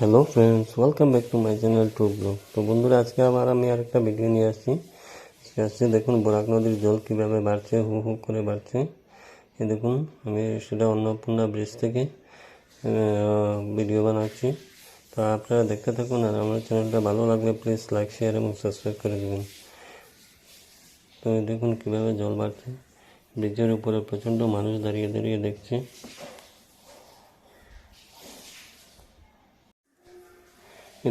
Hello friends welcome back to my channel to blog তো বন্ধুরা, আজকে আবার আমি আরেকটা ভিডিও নিয়ে আসছি। আসছে, দেখুন, বরাক নদীর জল কীভাবে বাড়ছে, হু হু করে বাড়ছে। এ দেখুন, আমি সেটা অন্নপূর্ণা ব্রিজ থেকে ভিডিও বানাচ্ছি। তো আপনারা দেখতে থাকুন আর আমার চ্যানেলটা ভালো লাগলে প্লিজ লাইক শেয়ার এবং সাবস্ক্রাইব করে দেবেন। তো দেখুন, কীভাবে জল বাড়ছে। ব্রিজের উপরে প্রচণ্ড মানুষ দাঁড়িয়ে দাঁড়িয়ে দেখছে।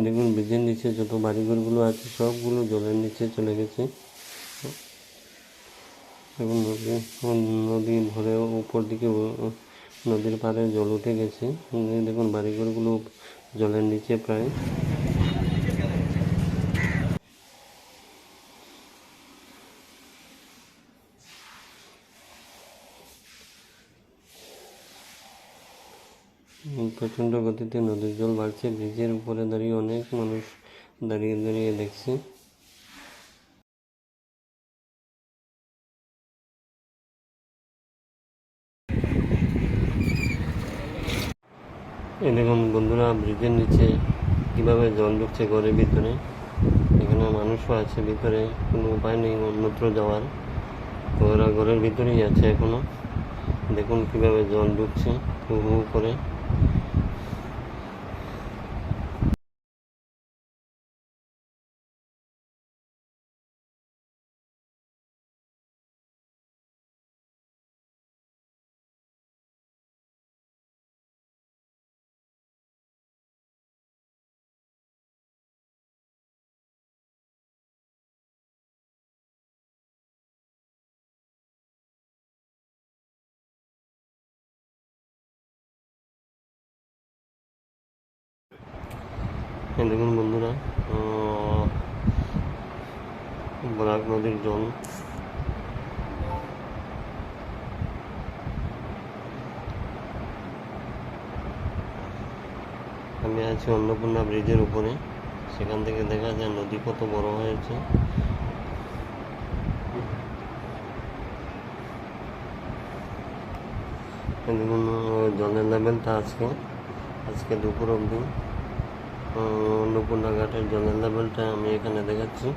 দেখুন ব্রিজের নিচে যত বাড়িঘরগুলো আছে, সবগুলো জলের নিচে চলে গেছে। এবং নদী নদী ভরে উপর দিকে নদীর পাড়ে জল উঠে গেছে। দেখুন বাড়িঘরগুলো জলের নিচে প্রায়। প্রচণ্ড গতিতে নদীর জল বাড়ছে, ব্রিজের উপরে দাঁড়িয়ে অনেক মানুষ দাঁড়িয়ে দাঁড়িয়ে দেখছে। এই দেখুন বন্ধুরা, ব্রিজের নিচে কীভাবে জল ঢুকছে ঘরের ভিতরে, এখানে মানুষও আছে ভিতরে, কোনো উপায় নেই, অন্যত্র যাওয়ার। ওরা ঘরের ভিতরেই আছে এখনও। দেখুন কীভাবে জল ঢুকছে হু হু করে। এই দেখুন বন্ধুরা বরাক নদীর জল। আমি আছি অন্নপূর্ণা ব্রিজের উপরে। সেখান থেকে দেখা যায় নদী কত বড় হয়েছে। আহ, জলের লেভেলটা আজকে আজকে দুপুর আহ, অন্নপূর্ণা ঘাটের জলের লেভেলটা আমি এখানে দেখাচ্ছি।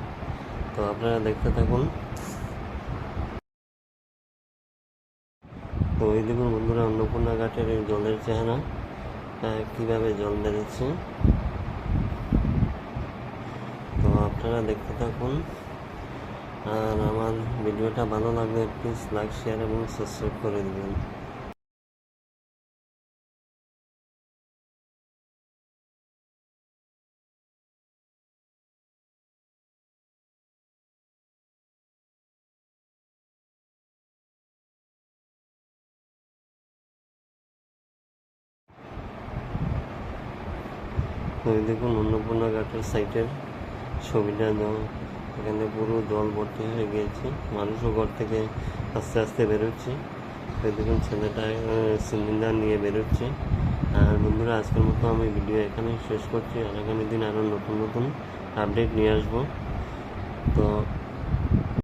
তো আপনারা দেখতে থাকুন। তো এই দেখুন বন্ধুরা অন্নপূর্ণা ঘাটের এই জলের চেহারা কীভাবে জল বেড়েছে তো আপনারা দেখতে থাকুন। আর আমার ভিডিওটা ভালো লাগলে প্লিজ লাইক, শেয়ার এবং সাবস্ক্রাইব করে দেবেন। এই দেখুন অন্নপূর্ণা ঘাটের সাইটের ছবিটা দেওয়া এখানে পুরো জল ভর্তি হয়ে গিয়েছে। মানুষও ঘর থেকে আস্তে আস্তে বেরোচ্ছে। ওই দেখুন ছেলেটা সিলিন্ডার নিয়ে বেরোচ্ছে। আর বন্ধুরা, আজকের মতো আমি ভিডিও এখানে শেষ করছি। আর আগামী দিন আরও নতুন নতুন আপডেট নিয়ে আসব। তো